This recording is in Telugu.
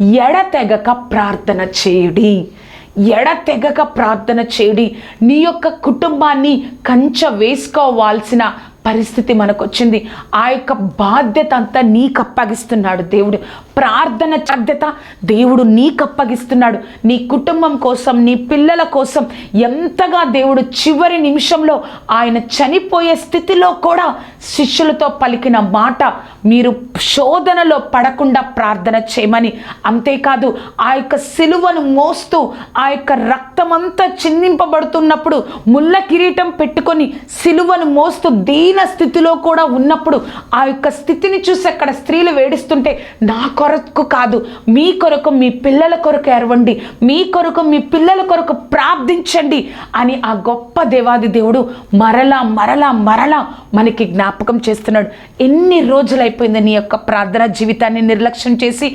ఎడతెగక ప్రార్థన చేయుడి. ఎడతెగక ప్రార్థన చేయుడి. నీ యొక్క కుటుంబాన్ని కంచ వేసుకోవాల్సిన పరిస్థితి మనకు వచ్చింది ఆ యొక్క బాధ్యత అంతా నీకు అప్పగిస్తున్నాడు దేవుడు. ప్రార్థన బాధ్యత దేవుడు నీకు అప్పగిస్తున్నాడు నీ కుటుంబం కోసం నీ పిల్లల కోసం ఎంతగా దేవుడు చివరి నిమిషంలో ఆయన చనిపోయే స్థితిలో కూడా శిష్యులతో పలికిన మాట మీరు శోధనలో పడకుండా ప్రార్థన చేయమని. అంతేకాదు ఆ యొక్క సిలువను మోస్తూ ఆ యొక్క రక్తమంతా చిందింపబడుతున్నప్పుడు ముళ్ళ కిరీటం పెట్టుకొని సిలువను మోస్తూ దీ దీన స్థితిలో కూడా ఉన్నప్పుడు ఆ యొక్క స్థితిని చూసి అక్కడ స్త్రీలు వేడిస్తుంటే నా కొరకు కాదు మీ కొరకు మీ పిల్లల కొరకు ఎరవండి మీ కొరకు మీ పిల్లల కొరకు ప్రార్థించండి అని ఆ గొప్ప దేవాది దేవుడు మరలా మరలా మరలా మనకి జ్ఞాపకం చేస్తున్నాడు. ఎన్ని రోజులైపోయింది నీ యొక్క ప్రార్థన జీవితాన్ని నిర్లక్ష్యం చేసి?